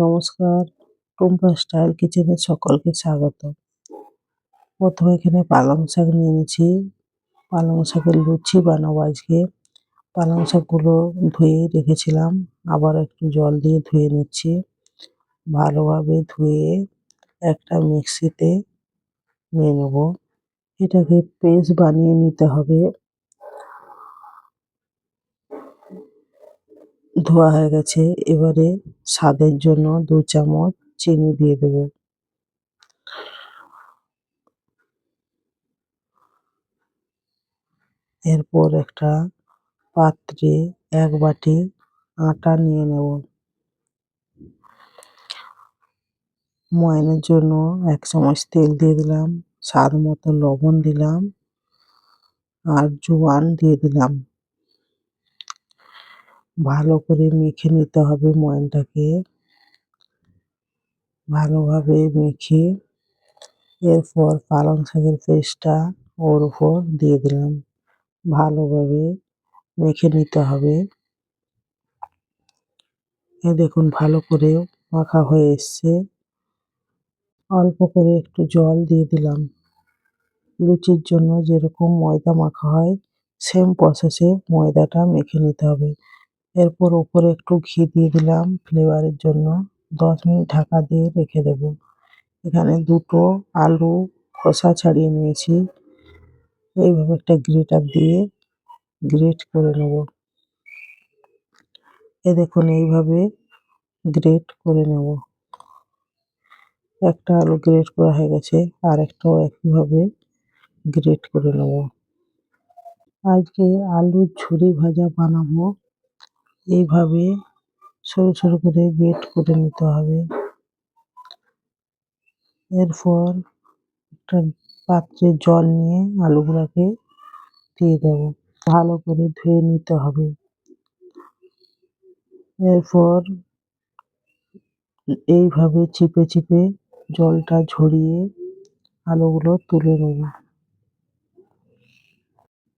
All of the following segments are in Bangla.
নমস্কার। টুম্পা স্টাইল কিচেনে সকলকে স্বাগত। প্রথমে এখানে পালং শাক নিয়ে নিয়েছি পালং শাকের লুচি বানাবো আজকে। পালং শাকগুলো ধুয়ে রেখেছিলাম। আবার একটু জল দিয়ে ধুয়ে নিচ্ছি। ভালোভাবে ধুয়ে একটা মিক্সিতে নিয়ে নেব। এটাকে পেস্ট বানিয়ে নিতে হবে। ধোয়া হয়ে গেছে, এবারে স্বাদের জন্য দু চামচ চিনি দিয়ে দেব। এরপর একটা পাত্রে এক বাটি আটা নিয়ে নেব। ময়ানের জন্য এক চামচ তেল দিয়ে দিলাম, স্বাদ মতো লবণ দিলাম, আর জোয়ান দিয়ে দিলাম। ভালো করে মেখে নিতে হবে ময়নটাকে। ভালোভাবে মেখে এরপর পালং শাকের পেস্টটা ওর উপর দিয়ে দিলাম। ভালোভাবে মেখে নিতে হবে। এ দেখুন ভালো করে মাখা হয়ে এসছে। অল্প করে একটু জল দিয়ে দিলাম। লুচির জন্য যেরকম ময়দা মাখা হয় সেম প্রসেসে ময়দাটা মেখে নিতে হবে। এরপর ওপরে একটু ঘি দিয়ে দিলাম ফ্লেভারের জন্য। দশ মিনিট ঢাকা দিয়ে রেখে দেব। এখানে দুটো আলু খোসা ছাড়িয়ে নিয়েছি। এইভাবে একটা গ্রেটার দিয়ে গ্রেট করে নেব। এ দেখুন, এইভাবে গ্রেট করে নেব। একটা আলু গ্রেট করা হয়ে গেছে, আর একটাও একইভাবে গ্রেট করে নেব। আজকে আলুর ঝুরি ভাজা বানাবো। এইভাবে সরু সরু করে গ্রেট করে নিতে হবে। এরপর একটা পাত্রে জল নিয়ে আলুগুলোকে দিয়ে দেবো। ভালো করে ধুয়ে নিতে হবে। এরপর এইভাবে চিপে চিপে জলটা ঝরিয়ে আলুগুলো তুলে নেব।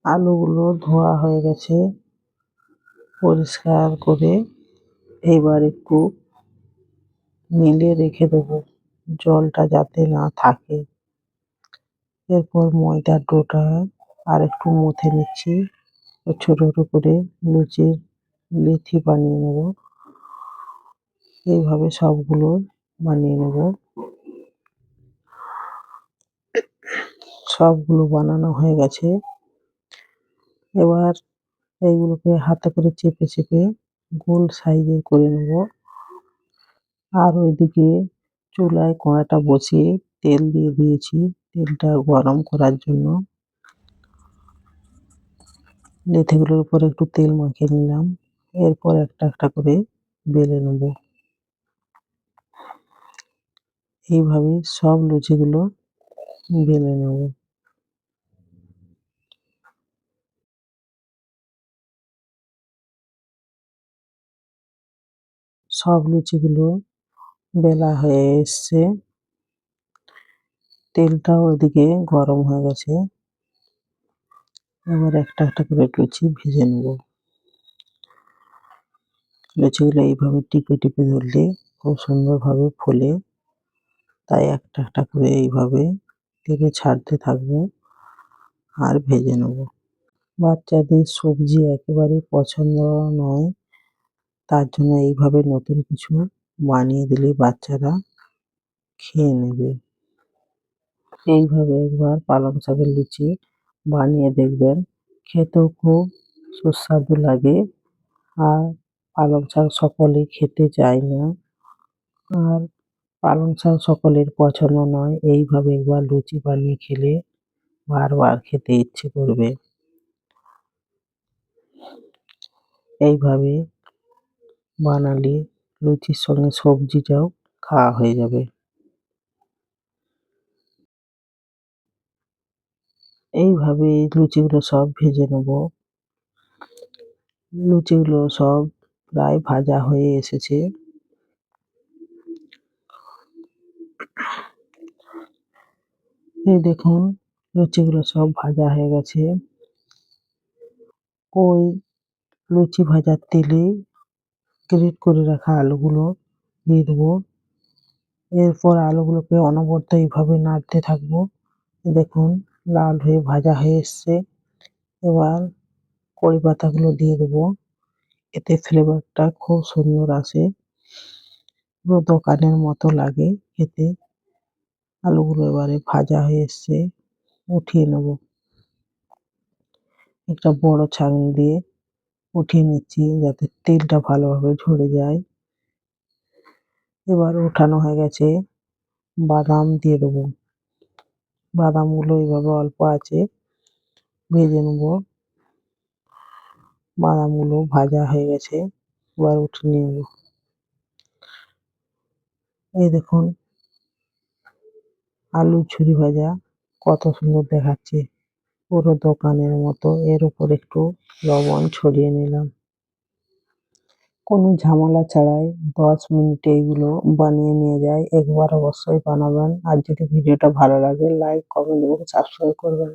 আলুগুলো ধোয়া হয়ে গেছে। পরিষ্কার করে এবার একটু মিলে রেখে দেবো। জলটা যাতে না থাকে। এরপর ময়দার ডোটা আর একটু মুথে নিচ্ছি। ছোট ছোট করে লুচির লেচি বানিয়ে নেব। এইভাবে সবগুলো বানিয়ে নেব। সবগুলো বানানো হয়ে গেছে। এবার এইগুলোকে হাতে করে চেপে চেপে গোল সাইজ সাইজের করে নেব। আর ওইদিকে চুলায় কড়াটা বসিয়ে তেল দিয়ে দিয়েছি তেলটা গরম করার জন্য। লেথিগুলোর উপর একটু তেল মাখিয়ে নিলাম, এরপর একটা একটা করে বেলে নেব। এইভাবে সব লুচিগুলো বেলে নেব। সব লুচিগুলো বেলা হয়ে এসছে। তেলটাও ওদিকে গরম হয়ে গেছে। এবার একটা একটা করে লুচি ভেজে নেব। লুচিগুলো এইভাবে টিপে টিপে ধরলে খুব সুন্দরভাবে ফোলে। তাই একটা একটা করে এইভাবে তেলে ছাড়তে থাকব আর ভেজে নেব। বাচ্চাদের সবজি একেবারে পছন্দ নয়। তার জন্য এইভাবে নতুন কিছু বানিয়ে দিলে বাচ্চারা খেয়ে নেবে। এইভাবে একবার পালং শাকের লুচি বানিয়ে দেখবেন। খেতেও খুব সুস্বাদু লাগে। আর পালং শাক সকলে খেতে চায় না। আর পালং শাক সকলের পছন্দ নয়, এইভাবে একবার লুচি বানিয়ে খেলে বারবার খেতে ইচ্ছে করবে। এইভাবে বানালে, লুচির সঙ্গে সবজিটাও খাওয়া হয়ে যাবে। এইভাবে এই লুচিগুলো সব ভেজে নেব। লুচিগুলো সব প্রায় ভাজা হয়ে এসেছে। এই দেখুন, লুচিগুলো সব ভাজা হয়ে গেছে। ওই লুচি ভাজার তেলে গ্রেট করে রাখা আলুগুলো দিয়ে দেবো। এরপর আলুগুলোকে অনবরত এইভাবে নাড়তে থাকব। দেখুন, লাল হয়ে ভাজা হয়ে এসছে। এবার কড়ি পাতাগুলো দিয়ে দেবো। এতে ফ্লেভারটা খুব সুন্দর আসে। পুরো দোকানের মতো লাগে খেতে। আলুগুলো এবারে ভাজা হয়ে এসছে, উঠিয়ে নেব। একটা বড় ছাঁকনি দিয়ে উঠিয়ে নিচ্ছি যাতে তেলটা ভালোভাবে ঝরে যায়। এবার ওঠানো হয়ে গেছে। বাদাম দিয়ে দেবো। বাদামগুলো এইভাবে অল্প আছে, ভেজে নেব। বাদামগুলো ভাজা হয়ে গেছে, এবার উঠিয়ে নেব। এই দেখুন, আলুর ছুরি ভাজা কত সুন্দর দেখাচ্ছে। পুরো দোকানের মতো এর উপর একটু লবণ ছড়িয়ে নিলাম। কোনো ঝামেলা ছাড়াই দশ মিনিটে এগুলো বানিয়ে নিয়ে যায় একবার অবশ্যই বানাবেন। আর যদি ভিডিওটা ভালো লাগে লাইক কমেন্ট এবং সাবস্ক্রাইব করবেন।